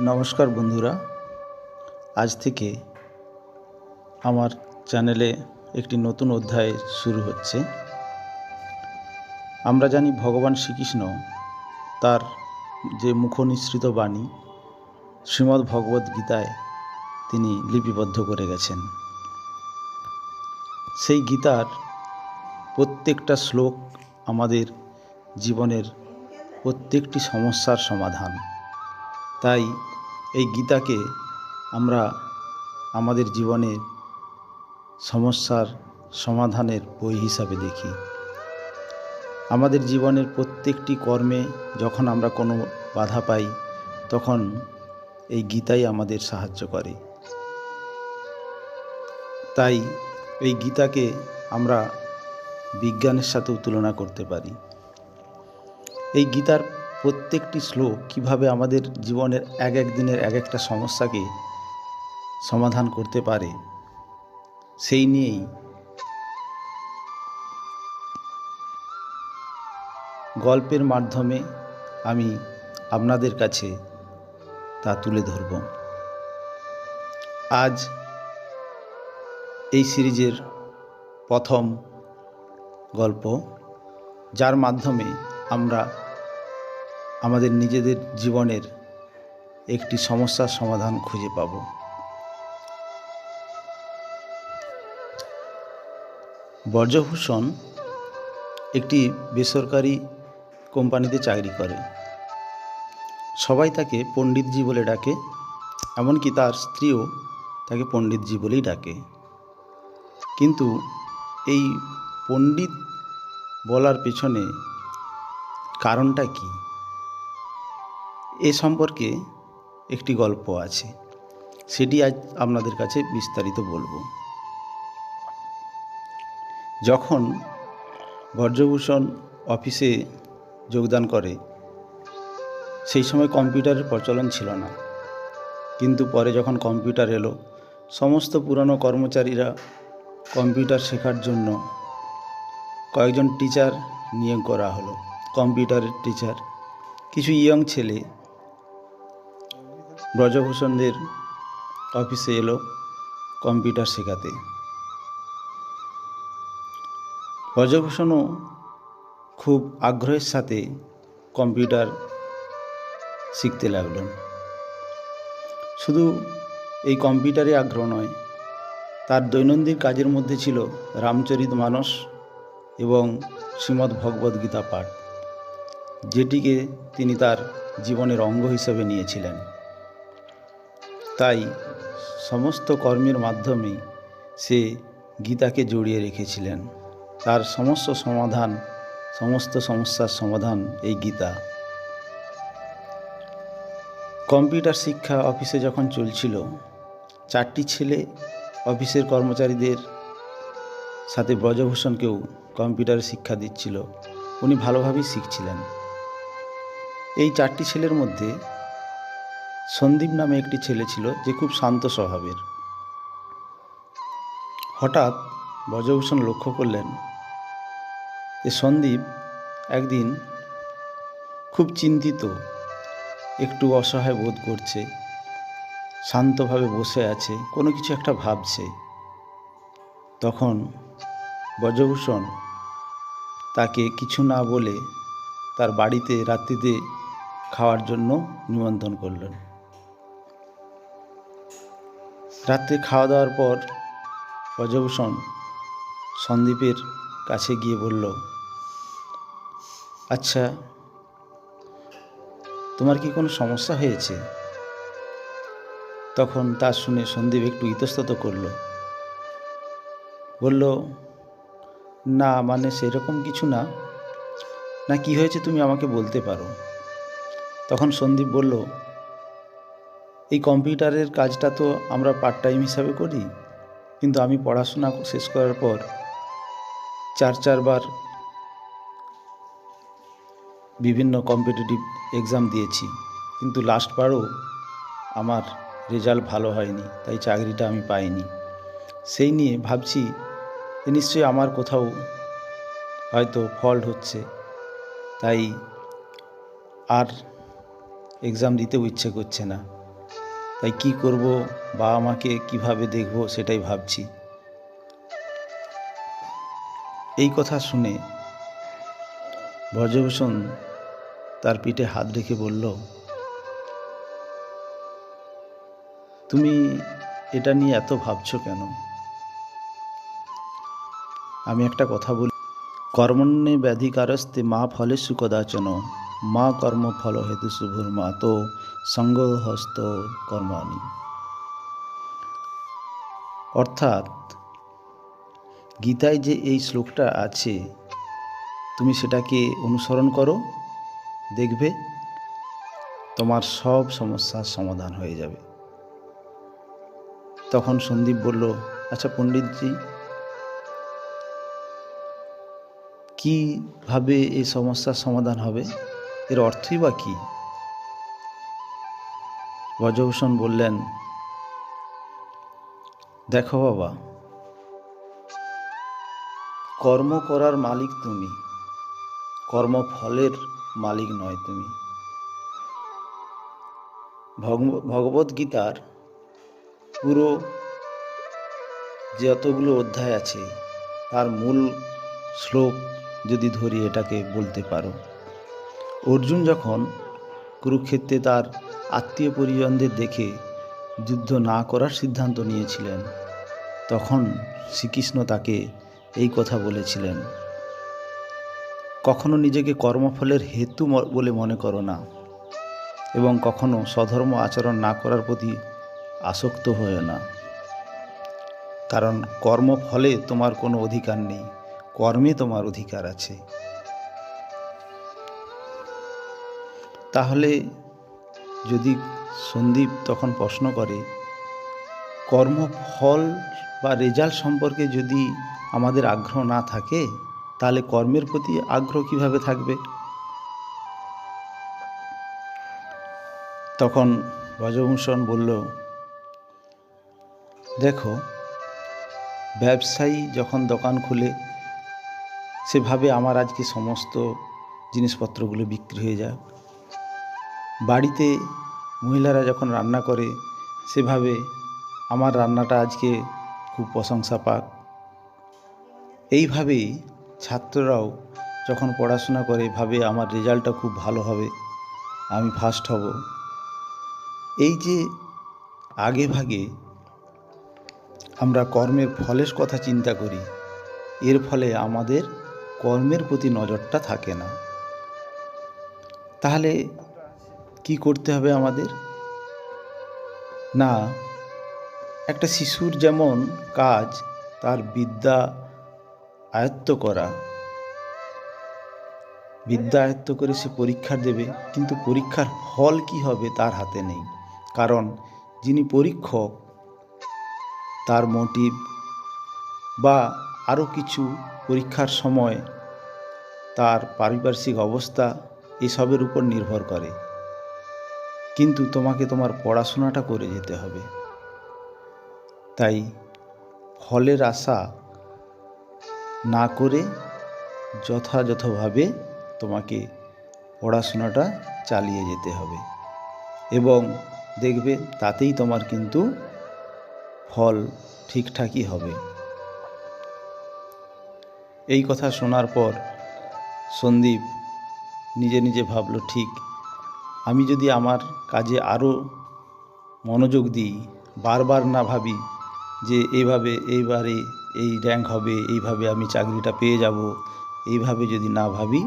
নমস্কার বন্ধুরা। আজ থেকে আমার চ্যানেলে একটি নতুন অধ্যায় শুরু হচ্ছে। আমরা জানি ভগবান শ্রীকৃষ্ণ তার যে মুখনিসৃত বাণী শ্রীমদ্ ভগবদ্ গীতায় তিনি লিপিবদ্ধ করে গেছেন। সেই গীতার প্রত্যেকটা শ্লোক আমাদের জীবনের প্রত্যেকটি সমস্যার সমাধান। তাই এই গীতাকে আমরা আমাদের জীবনের সমস্যার সমাধানের বই হিসাবে দেখি। আমাদের জীবনের প্রত্যেকটি কর্মে যখন আমরা কোনো বাধা পাই, তখন এই গীতাই আমাদের সাহায্য করে। তাই এই গীতাকে আমরা বিজ্ঞানের সাথেও তুলনা করতে পারি। এই গীতার প্রত্যেকটি শ্লোক কীভাবে আমাদের জীবনের এক এক দিনের এক একটা সমস্যাকে সমাধান করতে পারে, সেই নিয়েই গল্পের মাধ্যমে আমি আপনাদের কাছে তা তুলে ধরব। আজ এই সিরিজের প্রথম গল্প, যার মাধ্যমে আমরা আমাদের নিজেদের জীবনের একটি সমস্যার সমাধান খুঁজে পাব। বর্জভূষণ একটি বেসরকারি কোম্পানিতে চাকরি করে। সবাই তাকে পণ্ডিতজি বলে ডাকে, এমনকি তার স্ত্রীও তাকে পণ্ডিতজি বলেই ডাকে। কিন্তু এই পণ্ডিত বলার পেছনে কারণটা কী? এ সম্পর্কে একটি গল্প আছে। সেটি আজ আপনাদের কাছে বিস্তারিত বলব। যখন বর্জভূষণ অফিসে যোগদান করে, সেই সময় কম্পিউটারের প্রচলন ছিল না। কিন্তু পরে যখন কম্পিউটার এলো, সমস্ত পুরনো কর্মচারীরা কম্পিউটার শেখার জন্য কয়েকজন টিচার নিয়োগ করা হলো। কম্পিউটারের টিচার, কিছু ইয়ং ছেলে ব্রজভূষণদের অফিসে এলো কম্পিউটার শেখাতে। ব্রজভূষণও খুব আগ্রহের সাথে কম্পিউটার শিখতে লাগলেন শুধু এই কম্পিউটারে আগ্রহ নয়, তার দৈনন্দিন কাজের মধ্যে ছিল রামচরিত মানস এবং শ্রীমদ্ ভগবদ্ গীতা পাঠ, যেটিকে তিনি তার জীবনের অঙ্গ হিসেবে নিয়েছিলেন। তাই সমস্ত কর্মের মাধ্যমেই সে গীতাকে জড়িয়ে রেখেছিলেন। তার সমস্ত সমাধান, সমস্ত সমস্যার সমাধান এই গীতা। কম্পিউটার শিক্ষা অফিসে যখন চলছিল, চারটি ছেলে অফিসের কর্মচারীদের সাথে ব্রজভূষণকেও কম্পিউটার শিক্ষা দিচ্ছিল। উনি ভালোভাবেই শিখছিলেন। এই চারটি ছেলের মধ্যে সন্দীপ নামে একটি ছেলে ছিল যে খুব শান্ত স্বভাবের। হঠাৎ ব্রজভূষণ লক্ষ্য করলেন যে সন্দীপ একদিন খুব চিন্তিত, একটু অসহায় বোধ করছে, শান্তভাবে বসে আছে, কোনো কিছু একটা ভাবছে। তখন ব্রজভূষণ তাকে কিছু না বলে তার বাড়িতে রাত্রিতে খাওয়ার জন্য নিমন্ত্রণ করলেন। রাত্রে খাওয়া দাওয়ার পর ব্রজভূষণ সন্দীপের কাছে গিয়ে বলল আচ্ছা তোমার কি কোনো সমস্যা হয়েছে? তখন তা শুনে সন্দীপ একটু ইতস্তত করল। বলল, না মানে সেরকম কিছু না। না, কি হয়েছে তুমি আমাকে বলতে পারো? তখন সন্দীপ বলল এই কম্পিউটারের কাজটা তো আমরা পার্ট টাইম হিসাবে করি, কিন্তু আমি পড়াশোনা শেষ করার পর চার, চারবার বিভিন্ন কম্পিটিটিভ এক্সাম দিয়েছি, কিন্তু লাস্টবারও আমার রেজাল্ট ভালো হয়নি, তাই চাকরিটা আমি পাইনি। সেই নিয়ে ভাবছি নিশ্চয়ই আমার কোথাও হয়তো ফল্ট হচ্ছে, তাই আর এক্সাম দিতেও ইচ্ছে করছে না। তাই কি করব, বাবা মাকে কীভাবে দেখব সেটাই ভাবছি। এই কথা শুনে ব্রজভূষণ তার পিঠে হাত রেখে বলল, তুমি এটা নিয়ে এত ভাবছ কেন? আমি একটা কথা বলি, কর্মণ্যে ব্যাধিকারস্তে মা ফলে সুকদাচন মা কর্ম ফল হেতু শুভুর মা তো সঙ্গহস্ত কর্মাণি। অর্থাৎ গীতায় যে এই শ্লোকটা আছে, তুমি সেটাকে অনুসরণ করো, দেখবে তোমার সব সমস্যার সমাধান হয়ে যাবে। তখন সন্দীপ বলল আচ্ছা পণ্ডিতজি, কীভাবে এই সমস্যার সমাধান হবে? এর অর্থই বা কী? ব্রজভূষণ বললেন, দেখো বাবা, কর্ম করার মালিক তুমি কর্মফলের মালিক নয় তুমি। ভগবত গীতার পুরো যতগুলো অধ্যায় আছে, তার মূল শ্লোক যদি ধরি, এটাকে বলতে পারো। অর্জুন যখন কুরুক্ষেত্রে তার আত্মীয় পরিজনদের দেখে যুদ্ধ না করার সিদ্ধান্ত নিয়েছিলেন, তখন শ্রীকৃষ্ণ তাকে এই কথা বলেছিলেন, কখনো নিজেকে কর্মফলের হেতু বলে মনে করো না এবং কখনো স্বধর্ম আচরণ না করার প্রতি আসক্ত হয়ে না। কারণ কর্মফলে তোমার কোনো অধিকার নেই, কর্মে তোমার অধিকার আছে। তাহলে যদি সন্দীপ তখন প্রশ্ন করে, কর্মফল বা রেজাল্ট সম্পর্কে যদি আমাদের আগ্রহ না থাকে, তাহলে কর্মের প্রতি আগ্রহ কীভাবে থাকবে? তখন ব্রজভূষণ বলল, দেখো, ব্যবসায়ী যখন দোকান খুলে, সেভাবে আমার আজকে সমস্ত জিনিসপত্রগুলো বিক্রি হয়ে যায়। বাড়িতে মহিলারা যখন রান্না করে, সেভাবে আমার রান্নাটা আজকে খুব প্রশংসা পাক এইভাবেই ছাত্ররাও যখন পড়াশোনা করে ভাবে আমার রেজাল্টটা খুব ভালো হবে, আমি ফার্স্ট হব। এই যে আগে ভাগে আমরা কর্মের ফলের কথা চিন্তা করি, এর ফলে আমাদের কর্মের প্রতি নজরটা থাকে না। তাহলে কি করতে হবে আমাদের? না, একটা শিশুর যেমন কাজ, তার বিদ্যা আয়ত্ত করা। বিদ্যা আয়ত্ত করে সে পরীক্ষা দেবে, কিন্তু পরীক্ষার ফল কি হবে তার হাতে নেই। কারণ যিনি পরীক্ষক, তার মোটিভ বা আরও কিছু পরীক্ষার সময় তার পারিপার্শ্বিক অবস্থা এসবের উপর নির্ভর করে। কিন্তু তোমাকে তোমার পড়াশোনাটা করে যেতে হবে। তাই ফলের আশা না করে যথাযথভাবে তোমাকে পড়াশোনাটা চালিয়ে যেতে হবে। এবং দেখবে তাতেই তোমার কিন্তু ফল ঠিকঠাকই হবে। এই কথা শোনার পর সন্দীপ নিজে নিজে ভাবলো, ঠিক আমি যদি আমার কাজে আরও মনোযোগ দিই, বারবার না ভাবি যে এইভাবে এইবারে এই র্যাঙ্ক হবে, এইভাবে আমি চাকরিটা পেয়ে যাব, এইভাবে যদি না ভাবি,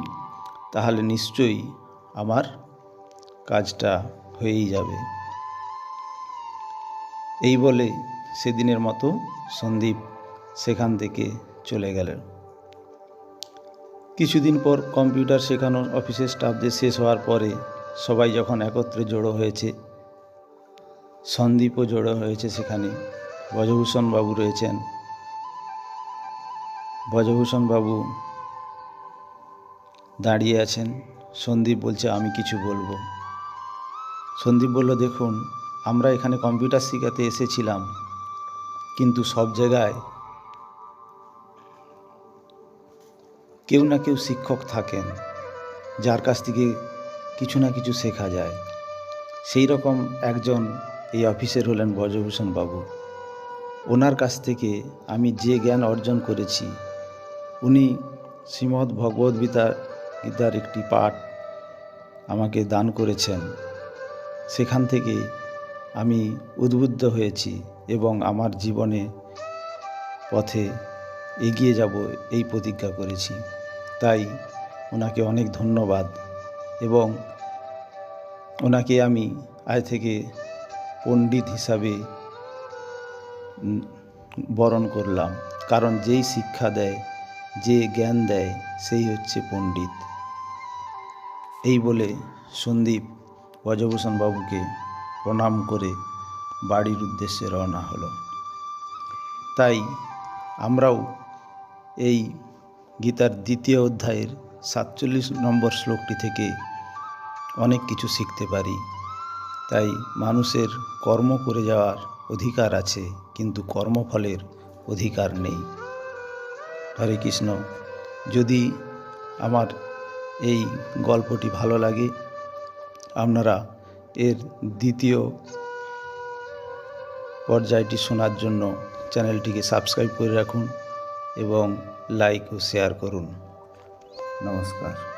তাহলে নিশ্চয়ই আমার কাজটা হয়েই যাবে। এই বলে সেদিনের মতো সন্দীপ সেখান থেকে চলে গেলেন। কিছুদিন পর কম্পিউটার শেখানোর অফিসের স্টাফদের শেষ হওয়ার পরে সবাই যখন একত্রে জড়ো হয়েছে, সন্দীপও জড়ো হয়েছে সেখানে, ব্রজভূষণ বাবু রয়েছেন। ব্রজভূষণ বাবু দাঁড়িয়ে আছেন, সন্দীপ বলছে, আমি কিছু বলব। সন্দীপ বলল, দেখুন, আমরা এখানে কম্পিউটার শেখাতে এসেছিলাম, কিন্তু সব জায়গায় কেউ না কেউ শিক্ষক থাকেন, যার কাছ থেকে কিছু না কিছু শেখা যায়। সেই রকম একজন এই অফিসের হলেন ব্রজভূষণ বাবু। ওনার কাছ থেকে আমি যে জ্ঞান অর্জন করেছি, উনি শ্রীমদ্ ভগবদ্ গীতার গীতার একটি পাঠ আমাকে দান করেছেন। সেখান থেকে আমি উদ্বুদ্ধ হয়েছি এবং আমার জীবনে পথে এগিয়ে যাব এই প্রতিজ্ঞা করেছি। তাই ওনাকে অনেক ধন্যবাদ। এবং ওনাকে আমি আজ থেকে পণ্ডিত হিসাবে বরণ করলাম। কারণ যেই শিক্ষা দেয়, যে জ্ঞান দেয়, সেই হচ্ছে পণ্ডিত। এই বলে সন্দীপ ব্রজভূষণ বাবুকে প্রণাম করে বাড়ির উদ্দেশ্যে রওনা হলো। তাই আমরাও এই গীতার দ্বিতীয় অধ্যায়ের সাতচল্লিশ নম্বর শ্লোকটি থেকে অনেক কিছু শিখতে পারি। তাই মানুষের কর্ম করে যাওয়ার অধিকার আছে, কিন্তু কর্মফলের অধিকার নেই। হরে কৃষ্ণ, যদি আমার এই গল্পটি ভালো লাগে, আপনারা এর দ্বিতীয় পর্যায়টি শোনার জন্য চ্যানেলটিকে সাবস্ক্রাইব করে রাখুন এবং লাইক ও শেয়ার করুন। নমস্কার